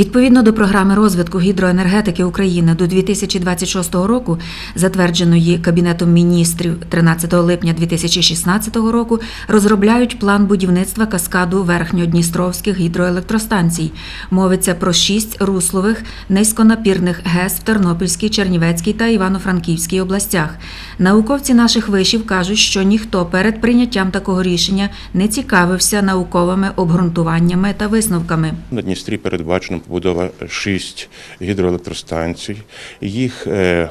Відповідно до програми розвитку гідроенергетики України до 2026 року, затвердженої Кабінетом міністрів 13 липня 2016 року, розробляють план будівництва каскаду верхньодністровських гідроелектростанцій. Мовиться про шість руслових низьконапірних ГЕС в Тернопільській, Чернівецькій та Івано-Франківській областях. Науковці наших вишів кажуть, що ніхто перед прийняттям такого рішення не цікавився науковими обґрунтуваннями та висновками. На Дністрі передбачено побудова шість гідроелектростанцій. Їх е,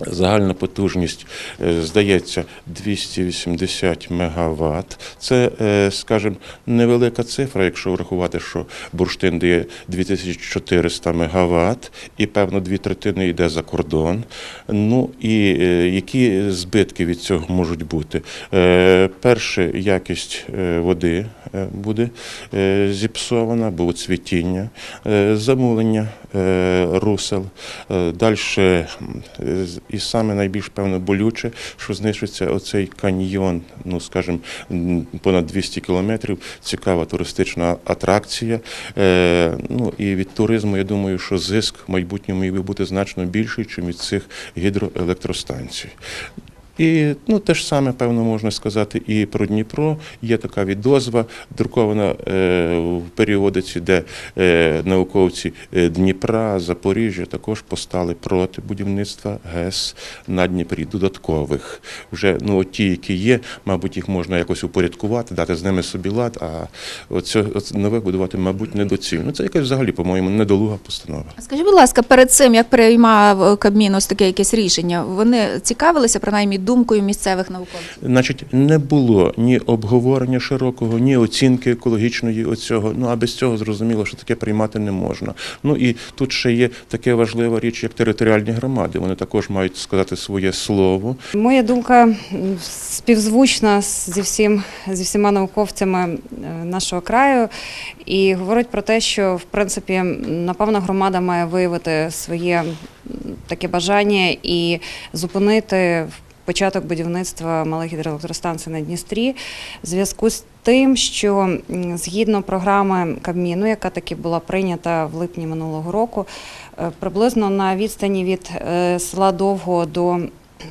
загальна потужність, е, здається, 280 МВт. Це, е, скажімо, невелика цифра, якщо врахувати, що бурштин дає 2400 МВт, і певно дві третини йде за кордон. Ну і е, які збитки від цього можуть бути? Перше, якість води буде зіпсована, бо цвітіння, замулення русел. Далі, і саме найбільш певно болюче, що знищується оцей каньйон, ну скажімо, понад 200 кілометрів. Цікава туристична атракція. Е, Ну і від туризму, я думаю, що зиск в майбутньому міг би бути значно більший, ніж від цих гідроелектростанцій. І ну, те ж саме, певно, можна сказати і про Дніпро. Є така відозва, друкована е, в періодиці, де е, науковці е, Дніпра, Запоріжжя також постали проти будівництва ГЕС на Дніпрі, додаткових. Вже ну, ті, які є, мабуть, їх можна якось упорядкувати, дати з ними собі лад, а оце, оце нове будувати, мабуть, недоцільно. Це якась взагалі, по-моєму, недолуга постанова. Скажіть, будь ласка, перед цим як приймав Кабмін ось таке якесь рішення, вони цікавилися принаймні думкою місцевих науковців? Значить, не було ні обговорення широкого, ні оцінки екологічної оцього. Ну а без цього зрозуміло, що таке приймати не можна. Ну і тут ще є така важлива річ, як територіальні громади. Вони також мають сказати своє слово. Моя думка співзвучна зі всім зі всіма науковцями е, нашого краю і говорить про те, що в принципі напевно громада має виявити своє таке бажання і зупинити початок будівництва малих гідроелектростанцій на Дністрі. В зв'язку з тим, що згідно програми Кабміну, яка таки була прийнята в липні минулого року, е, приблизно на відстані від е, села Довго до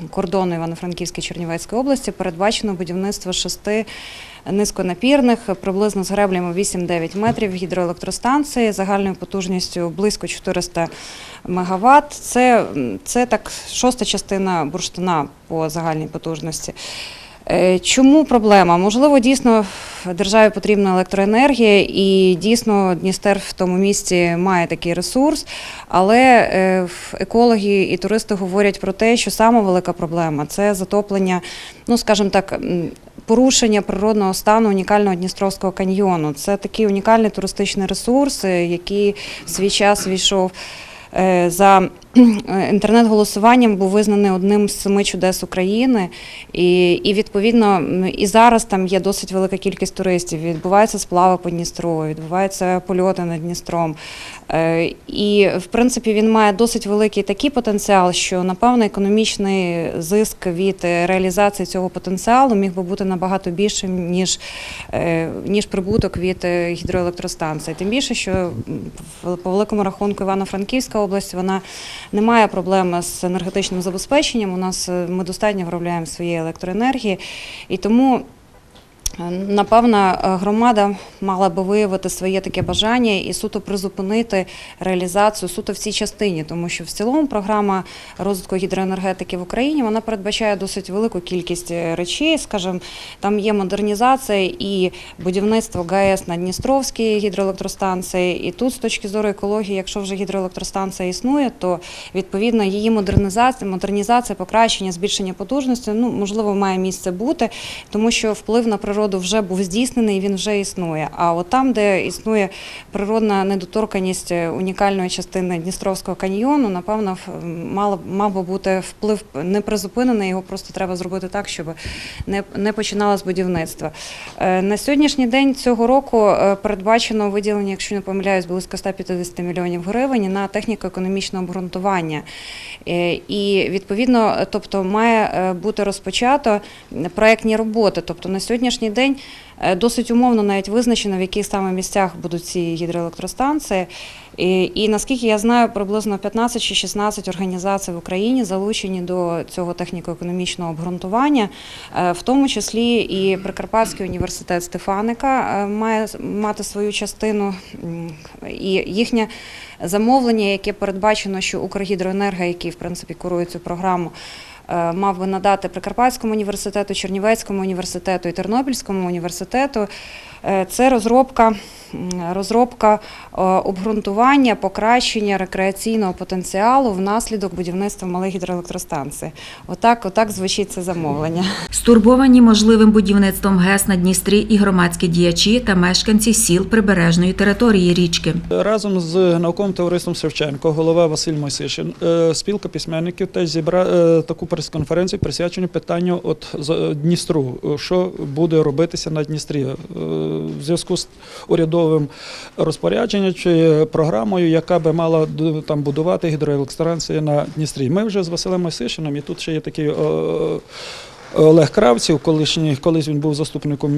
кордону Івано-Франківської Чернівецької області передбачено будівництво шести низьконапірних, приблизно з греблями 8-9 метрів гідроелектростанції загальною потужністю близько 400 МВт. Це, це так шоста частина бурштина по загальній потужності. Е, Чому проблема? Можливо, дійсно державі потрібна електроенергія, і дійсно Дністер в тому місці має такий ресурс. Але е, екологи і туристи говорять про те, що сама велика проблема це затоплення, ну скажімо так. Порушення природного стану унікального Дністровського каньйону. Це такий унікальний туристичний ресурс, е, який свій час війшов за інтернет-голосуванням був визнаний одним з семи чудес України, і, і відповідно і зараз там є досить велика кількість туристів. Відбуваються сплави по Дністру, відбуваються польоти над Дністром. Е, І в принципі він має досить великий такий потенціал, що напевно економічний зиск від е, реалізації цього потенціалу міг би бути набагато більшим ніж, е, ніж прибуток від е, гідроелектростанцій. Тим більше, що по великому рахунку Івано-Франківська область вона не має проблеми з енергетичним забезпеченням. У нас е, ми достатньо виробляємо своєї електроенергії, і тому. Е, Напевно, е, громада мала би виявити своє таке бажання і суто призупинити реалізацію суто в цій частині, тому що в цілому програма розвитку гідроенергетики в Україні вона передбачає досить велику кількість е, речей. Скажімо, там є модернізація і будівництво ГАЕС на Дністровській гідроелектростанції. І тут, з точки зору екології, якщо вже гідроелектростанція існує, то відповідно її модернізація, модернізація, покращення, збільшення потужності, ну можливо, має місце бути, тому що вплив на природу вже був здійснений, він вже існує. А от там, де існує природна недоторканість е, унікальної частини Дністровського каньйону, напевно, мало мав би бути вплив не призупинений. Його просто треба зробити так, щоб не, не починалось будівництво. Е, На сьогоднішній день цього року е, передбачено виділення, якщо не помиляюсь, близько 150 мільйонів гривень на техніко-економічне обґрунтування. І відповідно, тобто, має бути розпочато проектні роботи. Тобто на сьогоднішній день е, досить умовно навіть визначено, в яких саме місцях будуть ці гідроелектростанції. І, і наскільки я знаю, приблизно 15 чи 16 організацій в Україні залучені до цього техніко-економічного обґрунтування, Е, в тому числі і Прикарпатський університет Стефаника е, має мати свою частину, і їхнє замовлення, яке передбачено, що Укргідроенерго, який в принципі курує цю програму. Е, Мав би надати Прикарпатському університету, Чернівецькому університету і Тернопільському університету. Е, Це розробка, розробка е, обґрунтування, покращення рекреаційного потенціалу внаслідок будівництва малих гідроелектростанцій. Отак, отак звучить це замовлення. Стурбовані можливим будівництвом ГЕС на Дністрі і громадські діячі та мешканці сіл прибережної території річки. Разом з науковим товариством Шевченко, голова Василь Мойсишин, е, спілка письменників теж зібрали таку прес-конференцію, присвячену питанню от з- Дністру. Що буде робитися на Дністрі в зв'язку з урядовим розпорядженням чи програмою, яка би мала там будувати гідроелектростанції на Дністрі. Ми вже з Василем Мойсишином, і тут ще є такий. е, Олег Кравців, колишній, колись він був заступником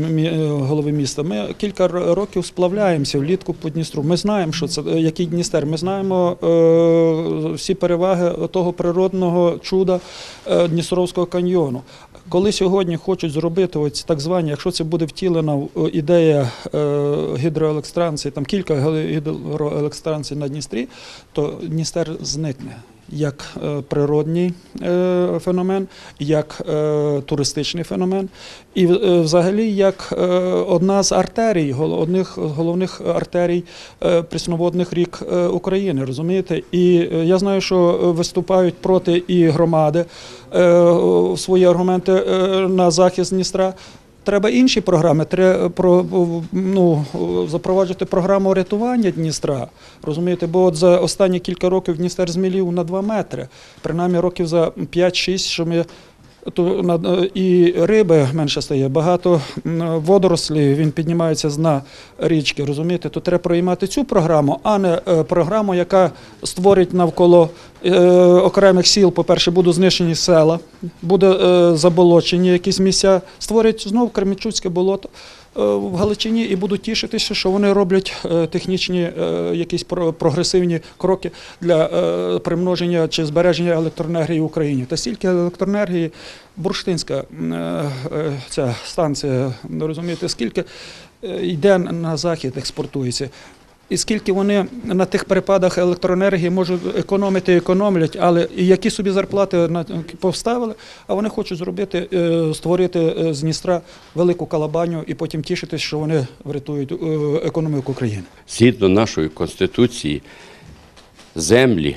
голови міста. Ми кілька років сплавляємося влітку по Дністру. Ми знаємо, що це який Дністер. Ми знаємо е, всі переваги того природного чуда е, Дністровського каньйону. Коли сьогодні хочуть зробити ось так звані, якщо це буде втілена е, ідея гідроелектранції, там кілька гідроелектранцій на Дністрі, то Дністер зникне як е, природній е, феномен, як е, туристичний феномен, і взагалі як одна з артерій, одних головних артерій прісноводних рік України. Розумієте? І я знаю, що виступають проти і громади свої аргументи на захист Дністра. Треба інші програми. Треба про ну запроваджувати програму рятування Дністра. Розумієте, бо от за останні кілька років Дністер змілів на 2 метри. Принаймні років за 5-6, що ми то на- і риби менше стає, багато водорослі. він піднімається з дна річки, розумієте, то треба приймати цю програму, а не е, програму, яка створить навколо е, окремих сіл, по-перше, будуть знищені села, буде е, заболочені якісь місця, Створить знову Кремічуцьке болото. Е, В Галичині і будуть тішитися, що вони роблять е, технічні е, якісь прогресивні кроки для примноження чи збереження електроенергії в Україні. Та стільки електроенергії бурштинська ця станція, ну, розумієте, скільки йде на захід, експортується. І скільки вони на тих перепадах електроенергії можуть економити, економлять, але і які собі зарплати на поставили, а вони хочуть зробити, е, створити е, з Дністра велику калабаню і потім тішитись, що вони врятують е, економіку країни. Згідно нашої конституції, землі,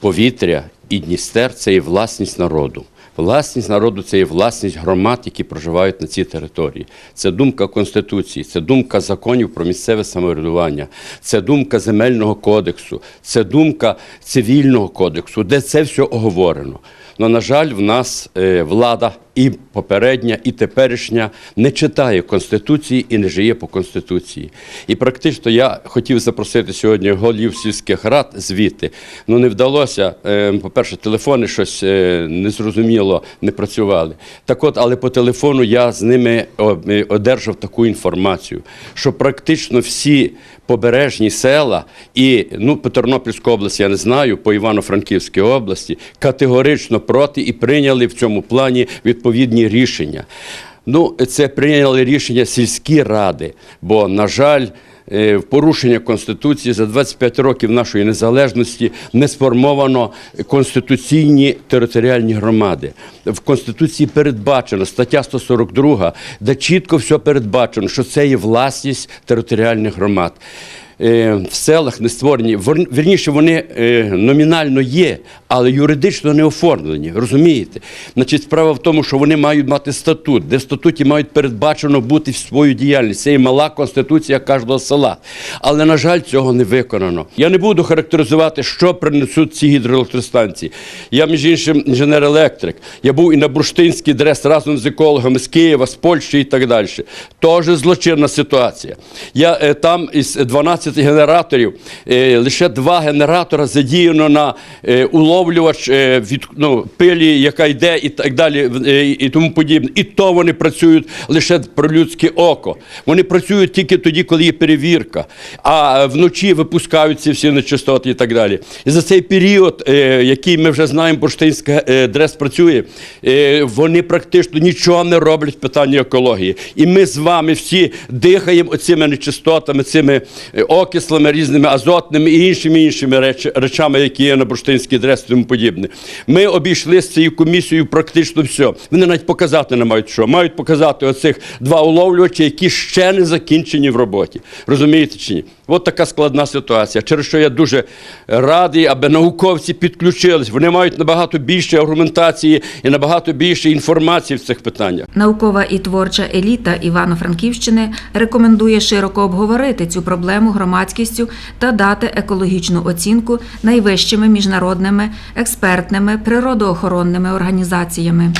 повітря і Дністер це є власність народу. Власність народу це є власність громад, які проживають на цій території. Це думка Конституції, це думка законів про місцеве самоврядування, це думка земельного кодексу, це думка цивільного кодексу, де це все оговорено. Но, на жаль, в нас е, влада і попередня, і теперішня не читає Конституції і не живе по Конституції. І практично я хотів запросити сьогодні голів сільських рад звідти. Ну не вдалося. Е, По-перше, телефони щось е, незрозуміло не працювали. Так от, але по телефону я з ними е, одержав таку інформацію, що практично всі побережні села і ну, по Тернопільській області я не знаю, по Івано-Франківській області категорично проти і прийняли в цьому плані відповідні рішення. Ну, це прийняли рішення сільські ради, бо, на жаль, е, в порушення Конституції за 25 років нашої незалежності не сформовано конституційні територіальні громади. В Конституції передбачено стаття 142, де чітко все передбачено, що це є власність територіальних громад. Е, В селах не створені, вірніше, вони е, номінально є, але юридично не оформлені. Розумієте? Значить, справа в тому, що вони мають мати статут, де в статуті мають передбачено бути свою діяльність. Це і мала конституція кожного села. Але, на жаль, цього не виконано. Я не буду характеризувати, що принесуть ці гідроелектростанції. Я, між іншим, інженер-електрик. Я був і на Бурштинській дрес разом з екологами з Києва, з Польщі і так далі. Теж злочинна ситуація. Я е, там із 12 генераторів, е, лише два генератора задіяно на е, уловлювач е, від ну, пилі, яка йде, і так далі, е, і тому подібне. І то вони працюють лише про людське око. Вони працюють тільки тоді, коли є перевірка, а вночі випускають ці всі нечистоти і так далі. І за цей період, е, який ми вже знаємо, бурштинська дрес працює, вони практично нічого не роблять в питанні екології. І ми з вами всі дихаємо оцими нечистотами, цими окислами, різними азотними і іншими іншими речами, які є на бурштинській дрес і тому подібне. Ми обійшли з цією комісією практично все. Вони навіть показати не мають що. Мають показати оцих два уловлювачі, які ще не закінчені в роботі. Розумієте чи ні? От така складна ситуація. Через що я дуже радий, аби науковці підключились. Вони мають набагато більше аргументації і набагато більше інформації в цих питаннях. Наукова і творча еліта Івано-Франківщини рекомендує широко обговорити цю проблему громадськістю та дати екологічну оцінку найвищими міжнародними експертними природоохоронними організаціями.